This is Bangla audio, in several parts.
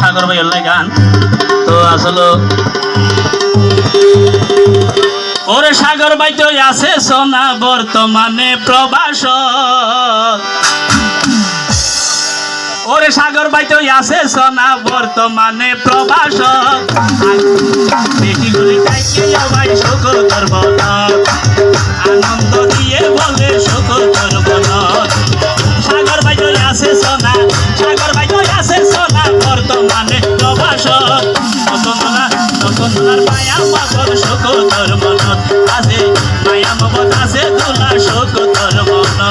সাগর ভাই অল্লাই গান। তো আসলে ওরে সাগর ভাই তো আছে সোনা বর্তমানে প্রবাস। ওরে সাগর ভাই তো আছে সোনা বর্তমানে প্রবাস। প্রবাস নতুন নতুন মায়া বাবর সুখ তোর মনত আছে মায়া মমত আছে মনত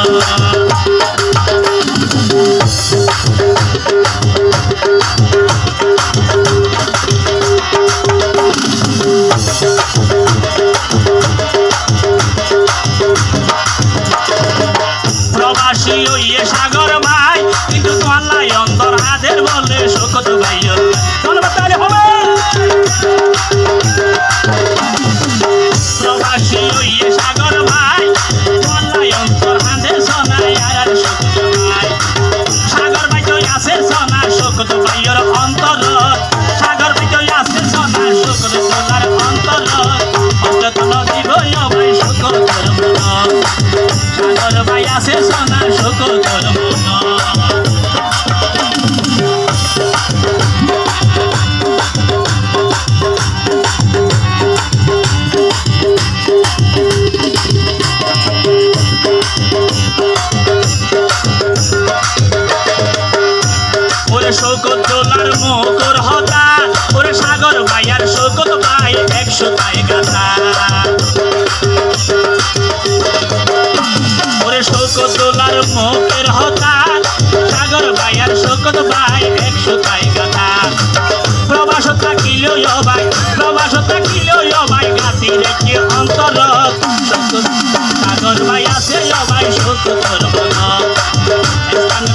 প্রবাসী হইয়ে সাগর ভাই কিন্তু তোমার অন্তর হাতের বলে আছে সোনা শোকর মন। ওরে শোকত দোলার মোকর হতা ওরে সাগর আর শোকত ওরে শোকত দোলার মুখের হতা সাগর ভাই আর শোকত ভাই একশো তাই গাথা প্রবাস থাকিলেও ভাই, প্রবাস থাকিলেও ভাই, গাতি রেখে অন্তর সাগর ভাই আছে ভাই, শোকতর মন। স্থান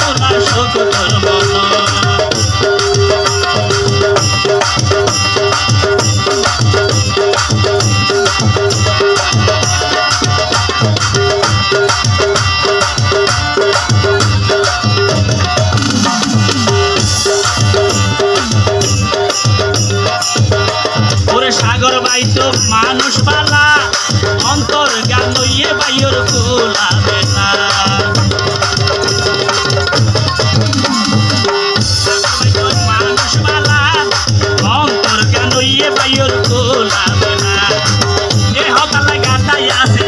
তোলার শোকতর মন। সুন্দর মানুষ পালা অন্তর গান লইয়ে বাইর কোলাবে না। মানুষ পালা অন্তর গান লইয়ে বাইর কোলাবে না। এ হতালা গাতাই আছে